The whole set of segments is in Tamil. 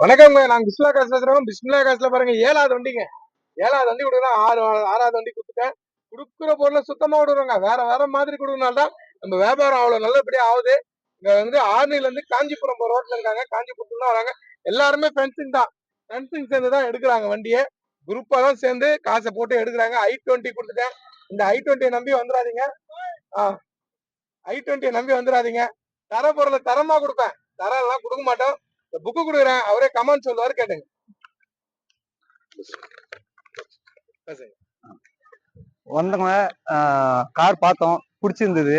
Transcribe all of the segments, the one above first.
வணக்கங்க நாங்க பிஸ்மிலா காசு பேசுறோம் பிஸ்மிலா காசுல பாருங்க ஏழாவது வண்டிங்க. ஏழாவது வண்டி கொடுக்குறோம் ஆறு ஆறாவது வண்டி கொடுத்துட்டேன். கொடுக்குற பொருளை சுத்தமா விடுறோங்க வேற வேற மாதிரி கொடுக்கறனால்தான் நம்ம வியாபாரம் அவ்வளவு நல்லபடியா ஆகுது. இங்க வந்து ஆர்னில இருந்து காஞ்சிபுரம் போற ரோட்ல இருக்காங்க. காஞ்சிபுரத்துல தான் வராங்க. எல்லாருமே ஃபென்சிங் தான். ஃபென்சிங் சேர்ந்து தான் எடுக்கிறாங்க வண்டியை. குரூப்பா தான் சேர்ந்து காசை போட்டு எடுக்கிறாங்க. ஐ டுவெண்ட்டி கொடுத்துட்டேன். இந்த ஐ டுவெண்ட்டியை நம்பி வந்துடாதீங்க. ஐ டுவெண்ட்டியை நம்பி வந்துடாதீங்க. தர பொருளை தரமா கொடுப்பேன். தரம் எல்லாம் கொடுக்க மாட்டோம். இந்த புக்கு கொடுக்குறேன் அவரே கமெண்ட் சொல்லுவாரு கேட்டுங்க. வந்தவங்க கார் பார்த்தோம் பிடிச்சிருந்தது.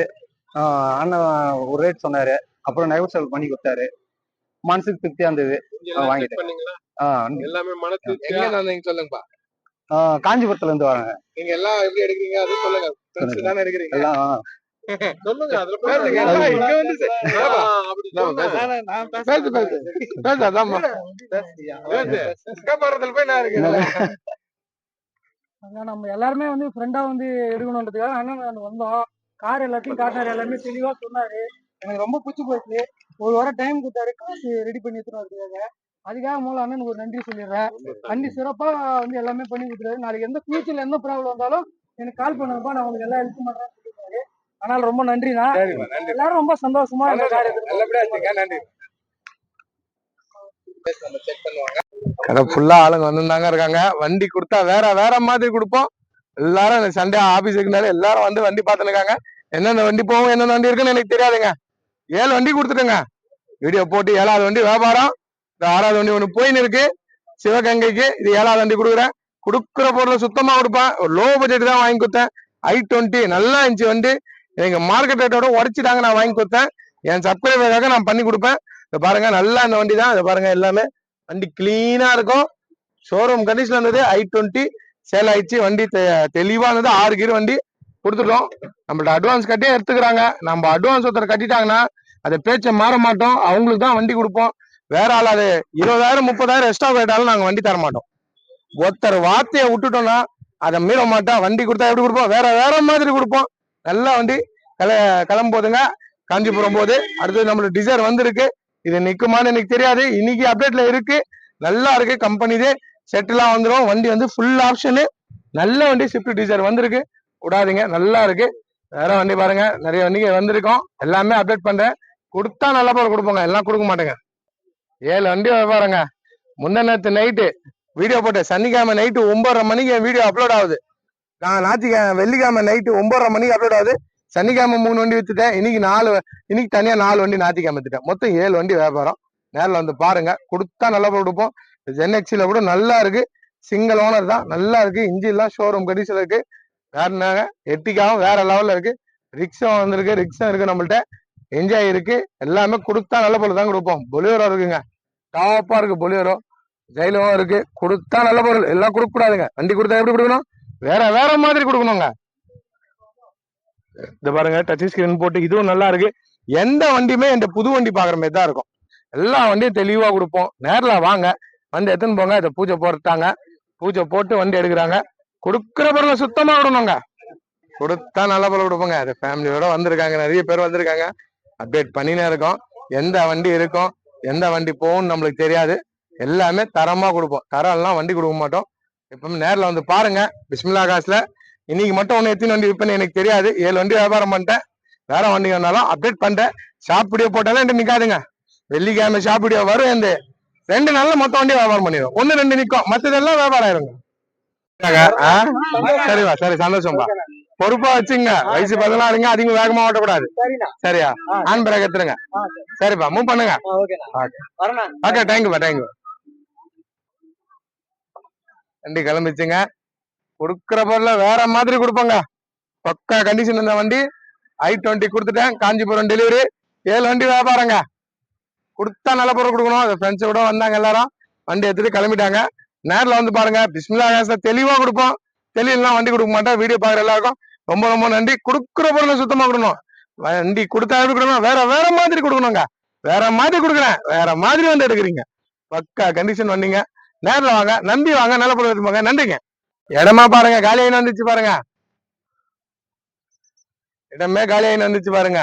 அண்ணன் ஒரு ரேட் சொன்னாரு. அப்புறம் நெகோசியல் பண்ணி கொடுத்தாரு. மனசுக்கு திருப்தியா இருந்தது. வாங்கிட்டேன். எல்லாமே மனசு சொல்லுங்கப்பா. காஞ்சிபுரத்துல இருந்து வராங்க நீங்க எல்லாம் எப்படி எடுக்கிறீங்க? அது சொல்லுங்க. எடுக்கிறீங்க? எல்லாம் சொல்லுங்க அதுல இங்க வந்து பேசு. நான் பேச- பேசு பேசு. பேசு அதாம்மா? பேசு. போய் நான் இருக்கேன். அங்க நம்ம எல்லாருமே வந்து ஃப்ரெண்டா வந்து எடுக்கணுன்றதுக்காக அண்ணன் வந்தோம். கார் எல்லாத்தையும் காட்டினாரு எல்லாமே தெளிவா சொன்னாரு. எனக்கு ரொம்ப பிடிச்சி போயிடுச்சு ஒரு வாரம் டைம் கொடுத்தாரு. காசு ரெடி பண்ணி எடுத்துட்டு வரதுக்காக அதுக்காக மூலம் அண்ணனுக்கு ஒரு நன்றி சொல்லிடுறேன். வண்டி சிறப்பா வந்து எல்லாமே பண்ணி கொடுத்துருக்காரு நாளைக்கு எந்த ஃபியூச்சர்ல எந்த ப்ராப்ளம் வந்தாலும் எனக்கு கால் பண்ணுங்கப்பா. நான் உங்களுக்கு எல்லாம் ஹெல்ப் பண்றேன்னு அதனால ரொம்ப நன்றிண்ணா. எல்லாரும் ரொம்ப சந்தோஷமா கடை ஃபுல்லா ஆளுங்க வந்துருந்தாங்க இருக்காங்க. வண்டி கொடுத்தா வேற வேற மாதிரி கொடுப்போம். எல்லாரும் இந்த சண்டே ஆபீஸ் இருக்கனால எல்லாரும் வந்து வண்டி பார்த்துருக்காங்க எந்தெந்த வண்டி போகும் எந்தெந்த வண்டி இருக்குன்னு எனக்கு தெரியாதுங்க. ஏழு வண்டி கொடுத்துட்டுங்க. வீடியோ போட்டு ஏழாவது வண்டி வியாபாரம். இந்த ஆறாவது வண்டி ஒன்று போயின்னு இருக்கு. சிவகங்கைக்கு இது ஏழாவது வண்டி கொடுக்குறேன். கொடுக்குற பொருளை சுத்தமா கொடுப்பேன். லோ பட்ஜெட் தான் வாங்கி கொடுத்தேன். ஐ டுவெண்ட்டி நல்லா இருந்துச்சு வண்டி. எங்க மார்க்கெட் ரேட்டோட உடச்சிட்டாங்க நான் வாங்கி கொடுத்தேன். என் சப்ஸ்கிரைபருக்காக நான் பண்ணி கொடுப்பேன். இதை பாருங்க நல்லா இந்த வண்டி தான் இதை பாருங்க எல்லாமே வண்டி கிளீனா இருக்கும். ஷோரூம் கண்டிஷன்ல இருந்தது ஐ டுவெண்ட்டி. சேல் ஆயிடுச்சு. வண்டி தெ- இருந்தது. ஆறு கீர் வண்டி கொடுத்துட்டோம். நம்மள்ட்ட அட்வான்ஸ் கட்டியே எடுத்துக்கிறாங்க. நம்ம அட்வான்ஸ் ஒருத்தர் கட்டிட்டாங்கன்னா அதை பேச்சை மாற மாட்டோம். அவங்களுக்கு தான் வண்டி கொடுப்போம். வேற ஆள் அது இருபதாயிரம் முப்பதாயிரம் எக்ஸ்ட்ரா போயிட்டாலும் நாங்கள் வண்டி தர மாட்டோம். ஒருத்தர் வார்த்தையை விட்டுட்டோம்னா அதை மீற மாட்டோம் வண்டி கொடுத்தா எப்படி கொடுப்போம்? வேற வேற மாதிரி கொடுப்போம். நல்லா வண்டி கிள கிளம்போதுங்க. காஞ்சிபுரம் போது அடுத்தது நம்மளுக்கு டிசைர் வந்திருக்கு. இது நிற்குமான்னு எனக்கு தெரியாது. இன்னைக்கு அப்டேட்ல இருக்கு. நல்லா இருக்கு கம்பெனிதே செட்டிலாம் வந்துடும் வண்டி வந்து ஃபுல் ஆப்ஷனு நல்ல வண்டி ஸ்விஃப்ட் டிசைர் வந்திருக்கு. விடாதீங்க. நல்லா இருக்கு. வேற வண்டி பாருங்க. நிறைய வண்டிங்க வந்திருக்கோம். எல்லாமே அப்டேட் பண்றேன். கொடுத்தா நல்ல போல கொடுப்போங்க. எல்லாம் கொடுக்க மாட்டேங்க. ஏழு வண்டி பாருங்க. முந்தா நேற்று நைட்டு வீடியோ போட்டேன். சனிக்கிழமை நைட்டு ஒன்பதரை மணிக்கு என் வீடியோ அப்லோட் ஆகுது. நான் ஞாயிற்றுக்கிழமை வெள்ளிக்கிழமை நைட்டு ஒன்பதரை மணிக்கு அப்லோட் ஆகுது. சனிக்கிழமை மூணு வண்டி வித்துட்டேன். இன்னைக்கு நாலு இன்னைக்கு தனியா நாலு வண்டி ஞாயிற்றுக்கிழமை வித்துட்டேன். மொத்தம் ஏழு வண்டி வியாபாரம். நேரில் வந்து பாருங்க. கொடுத்தா நல்லா பொருள் கொடுப்போம் ஜென்எக்ஸில கூட நல்லா இருக்கு. சிங்கிள் ஓனர் தான். நல்லா இருக்கு. இன்ஜின்லாம் ஷோரூம் கண்டிஷன் இருக்கு. வேற என்னங்க? எட்டிக்காவும் வேற லெவல்ல இருக்கு. ரிக்ஸும் வந்திருக்கு. ரிக்ஸும் இருக்கு நம்மள்ட்ட. என்ஜாய் இருக்கு. எல்லாமே கொடுத்தா நல்ல பொருள் தான் கொடுப்போம் பொலியோரோ இருக்குங்க. டாப்பா இருக்கு பொலியோரோ ஜெயிலும் இருக்கு. கொடுத்தா நல்ல பொருள் எல்லாம் கொடுக்க கூடாதுங்க வண்டி கொடுத்தா எப்படி கொடுக்கணும்? வேற வேற மாதிரி கொடுக்கணுங்க. இந்த பாருங்க டச் ஸ்கிரீன் போட்டு இதுவும் நல்லா இருக்கு. எந்த வண்டியுமே இந்த புது வண்டி பாக்குற மாதிரி தான் இருக்கும். எல்லா வண்டியும் தெளிவா கொடுப்போம். நேர்ல வாங்க. வந்து எடுத்துன்னு போங்க. இதை பூஜை போட்டுட்டாங்க பூஜை போட்டு வண்டி எடுக்கிறாங்க. கொடுக்குற பொருளை சுத்தமா விடணுங்க. கொடுத்தா நல்ல பொருள் கொடுப்போங்க. அது ஃபேமிலியோட வந்திருக்காங்க. நிறைய பேர் வந்திருக்காங்க. அப்டேட் பண்ணினே இருக்கோம். எந்த வண்டி இருக்கும்? எந்த வண்டி போகும்னு நம்மளுக்கு தெரியாது. எல்லாமே தரமா கொடுப்போம். தரம் எல்லாம் வண்டி கொடுக்க மாட்டோம். எப்பவுமே நேர்ல வந்து பாருங்க. பிஸ்மில்லா காசுல. இன்னைக்கு மட்டும் ஒன்று எத்தனை வண்டி விற்பனை எனக்கு தெரியாது. ஏழு வண்டி வியாபாரம் பண்ணிட்டேன். வேற வண்டி வேணாலும் அப்டேட் பண்ணிட்டேன். ஷாப் வீடியோ போட்டாலும் என்கிட்ட நிக்காதுங்க. வெள்ளிக்கிழமை ஷாப் வீடியோ வரும் எந்த ரெண்டு நாள்ல மொத்த வண்டி வியாபாரம் பண்ணிடும் ஒண்ணு ரெண்டு நிக்கும். மத்ததெல்லாம் வியாபாரம் ஆயிருங்க? சரிப்பா சரி சந்தோஷம்பா. பொறுப்பா வச்சுங்க. வயசு பதினாறு இருங்க அதிகம் வேகமா ஓட்டக்கூடாது. சரியா? ஹேண்ட் பிரேக் எடுத்துருங்க. ஆ, சரிப்பா மூவ் பண்ணுங்க. ஓகே. தேங்க்யூப்பா தேங்க்யூ வண்டி கிளம்பிச்சுங்க. கொடுக்குற பொருளை வேற மாதிரி கொடுப்போங்க. பக்கா கண்டிஷன் இருந்த வண்டி ஐ டுவெண்ட்டி கொடுத்துட்டேன். காஞ்சிபுரம் டெலிவரி ஏழு வண்டி வியாபாரங்க. கொடுத்தா நல்ல பொருள் கொடுக்கணும். அது ஃப்ரெண்ட்ஸ் கூட வந்தாங்க எல்லாரும். வண்டி எடுத்துட்டு கிளம்பிட்டாங்க. நேரில் வந்து பாருங்க. பிஸ்மிலா காசை தெளிவாக கொடுப்போம். தெளிவுலாம் வண்டி கொடுக்க மாட்டேன் வீடியோ பார்க்குற எல்லாருக்கும் ரொம்ப ரொம்ப நன்றி. கொடுக்குற பொருளை சுத்தமாக கொடுக்கணும். வண்டி கொடுத்தா எப்படி கொடுக்கணும் வேற வேற மாதிரி கொடுக்கணுங்க. வேற மாதிரி கொடுக்குறேன். வேற மாதிரி வந்து எடுக்கிறீங்க. பக்கா கண்டிஷன் வந்தீங்க நேரில் வாங்க நம்பி வாங்க நல்ல பொருள் எடுத்துப்பாங்க நன்றிங்க. இடமா பாருங்க காலியாயின்னு வந்துச்சு பாருங்க. இடமே காலியாயின்னு வந்துச்சு பாருங்க.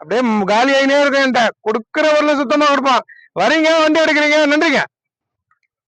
அப்படியே காலியாயினே இருக்கும் என்கிட்ட. கொடுக்குற பொருளை சுத்தமா கொடுப்போம் வரீங்க வண்டி எடுக்கிறீங்க நன்றிங்க.